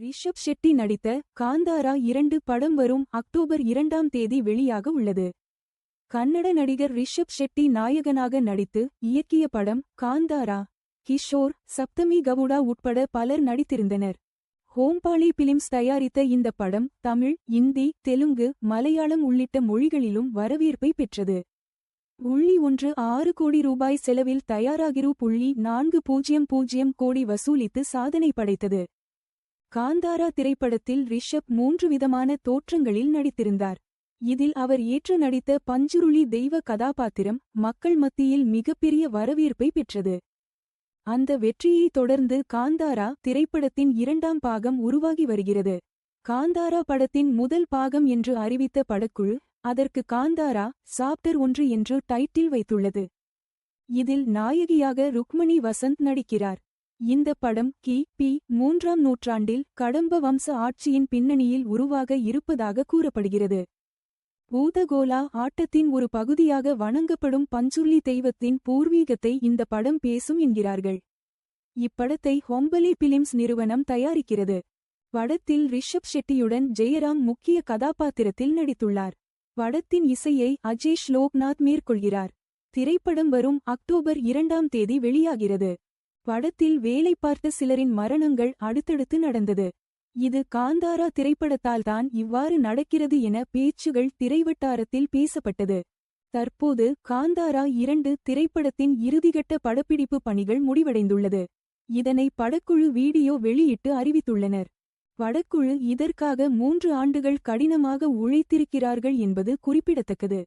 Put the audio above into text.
ரிஷப் ஷெட்டி நடித்த காந்தாரா இரண்டு படம் வரும் அக்டோபர் இரண்டாம் தேதி வெளியாக உள்ளது. கன்னட நடிகர் ரிஷப் ஷெட்டி நாயகனாக நடித்து இயக்கிய படம் காந்தாரா. கிஷோர் சப்தமி கவுடா உட்பட பலர் நடித்திருந்தனர். ஹோம்பாலி பிலிம்ஸ் தயாரித்த இந்த படம் தமிழ் இந்தி தெலுங்கு மலையாளம் உள்ளிட்ட மொழிகளிலும் வரவேற்பை பெற்றது. உள்ளி ஒன்று ஆறு கோடி ரூபாய் செலவில் தயாராகிரு புள்ளி நான்கு பூஜ்ஜியம் பூஜ்ஜியம் கோடி வசூலித்து சாதனை படைத்தது. காந்தாரா திரைப்படத்தில் ரிஷப் மூன்று விதமான தோற்றங்களில் நடித்திருந்தார். இதில் அவர் ஏற்று நடித்த பஞ்சுருளி தெய்வ கதாபாத்திரம் மக்கள் மத்தியில் மிகப்பெரிய வரவேற்பை பெற்றது. அந்த வெற்றியைத் தொடர்ந்து காந்தாரா திரைப்படத்தின் இரண்டாம் பாகம் உருவாகி வருகிறது. காந்தாரா படத்தின் முதல் பாகம் என்று அறிவித்த படக்குழு அதற்கு காந்தாரா சாப்டர் ஒன்று என்று டைட்டில் வைத்துள்ளது. இதில் நாயகியாக ருக்மணி வசந்த் நடிக்கிறார். இந்த படம் கி. பி. மூன்றாம் நூற்றாண்டில் கடம்ப வம்ச ஆட்சியின் பின்னணியில் உருவாக இருப்பதாக கூறப்படுகிறது. பூதகோலா ஆட்டத்தின் ஒரு பகுதியாக வணங்கப்படும் பஞ்சுர்லி தெய்வத்தின் பூர்வீகத்தை இந்த படம் பேசும் என்கிறார்கள். இப்படத்தை ஹொம்பலி பிலிம்ஸ் நிறுவனம் தயாரிக்கிறது. படத்தில் ரிஷப் ஷெட்டியுடன் ஜெயராம் முக்கிய கதாபாத்திரத்தில் நடித்துள்ளார். படத்தின் இசையை அஜேஷ் லோக்நாத் மேற்கொள்கிறார். திரைப்படம் வரும் அக்டோபர் இரண்டாம் தேதி வெளியாகிறது. படத்தில் வேலை பார்த்த சிலரின் மரணங்கள் அடுத்தடுத்து நடந்தது. இது காந்தாரா திரைப்படத்தால்தான் இவ்வாறு நடக்கிறது என பேச்சுகள் திரைவட்டாரத்தில் பேசப்பட்டது. தற்போது காந்தாரா இரண்டு திரைப்படத்தின் இறுதிகட்ட படப்பிடிப்பு பணிகள் முடிவடைந்துள்ளது. இதனை படக்குழு வீடியோ வெளியிட்டு அறிவித்துள்ளனர். படக்குழு இதற்காக மூன்று ஆண்டுகள் கடினமாக உழைத்திருக்கிறார்கள் என்பது குறிப்பிடத்தக்கது.